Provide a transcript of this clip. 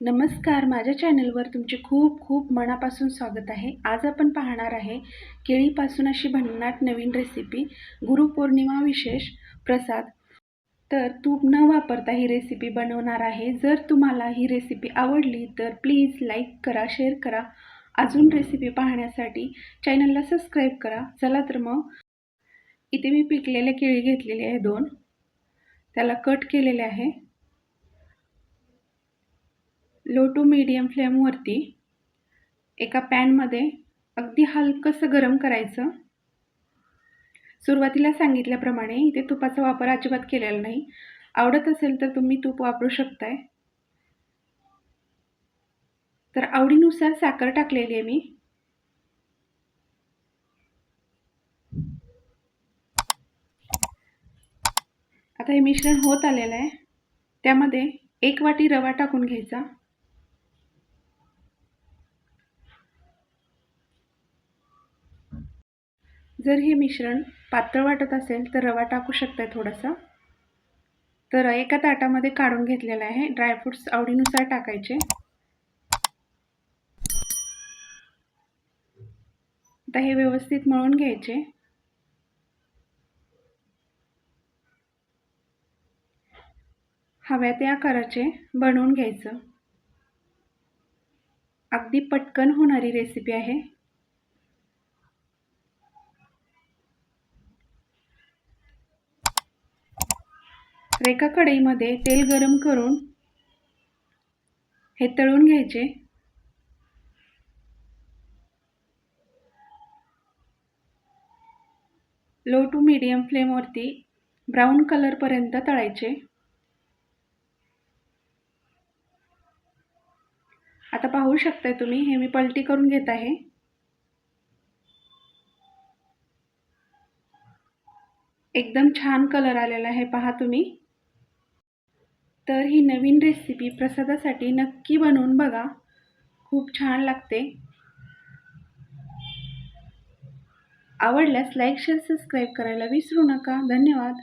नमस्कार माझ्या चॅनलवर तुमचे खूप खूप मनापासून स्वागत आहे. आज आपण पाहणार आहे केळीपासून अशी भन्नाट नवीन रेसिपी गुरुपौर्णिमा विशेष प्रसाद. तर तूप न वापरता ही रेसिपी बनवणार आहे. जर तुम्हाला ही रेसिपी आवडली तर प्लीज लाईक करा शेअर करा. अजून रेसिपी पाहण्यासाठी चॅनलला सबस्क्राईब करा. चला तर मग इथे मी पिकलेल्या केळी घेतलेले आहे दोन. त्याला कट केलेले आहे. लो टू मीडियम फ्लेमवरती एका पॅनमध्ये अगदी हलकंसं गरम करायचं. सुरुवातीला सांगितल्याप्रमाणे इथे तुपाचा वापर अजिबात केलेला नाही. आवडत असेल तर तुम्ही तूप वापरू शकताय. तर आवडीनुसार साखर टाकलेली आहे मी. आता हे मिश्रण होत आलेलं आहे. त्यामध्ये एक वाटी रवा टाकून घ्यायचा. जर हे मिश्रण पातळ वाटत असेल तर रवा टाकू शकताय थोडासा. तर एका ताटामध्ये काढून घेतलेला आहे. ड्रायफ्रूट्स आवडीनुसार टाकायचे. आता हे व्यवस्थित मळून घ्यायचे. हव्या त्या आकाराचे बनवून घ्यायचं. अगदी पटकन होणारी रेसिपी आहे. तर एका कढईमध्ये तेल गरम करून हे तळून घ्यायचे. लो टू मीडियम फ्लेमवरती ब्राऊन कलरपर्यंत तळायचे. आता पाहू शकताय तुम्ही हे मी पलटी करून घेत आहे. एकदम छान कलर आलेला आहे पहा तुम्ही. तर ही नवीन रेसिपी प्रसादासाठी नक्की बनवून बघा. खूप छान लागते. आवडल्यास लाईक शेअर सबस्क्राईब करायला विसरू नका. धन्यवाद.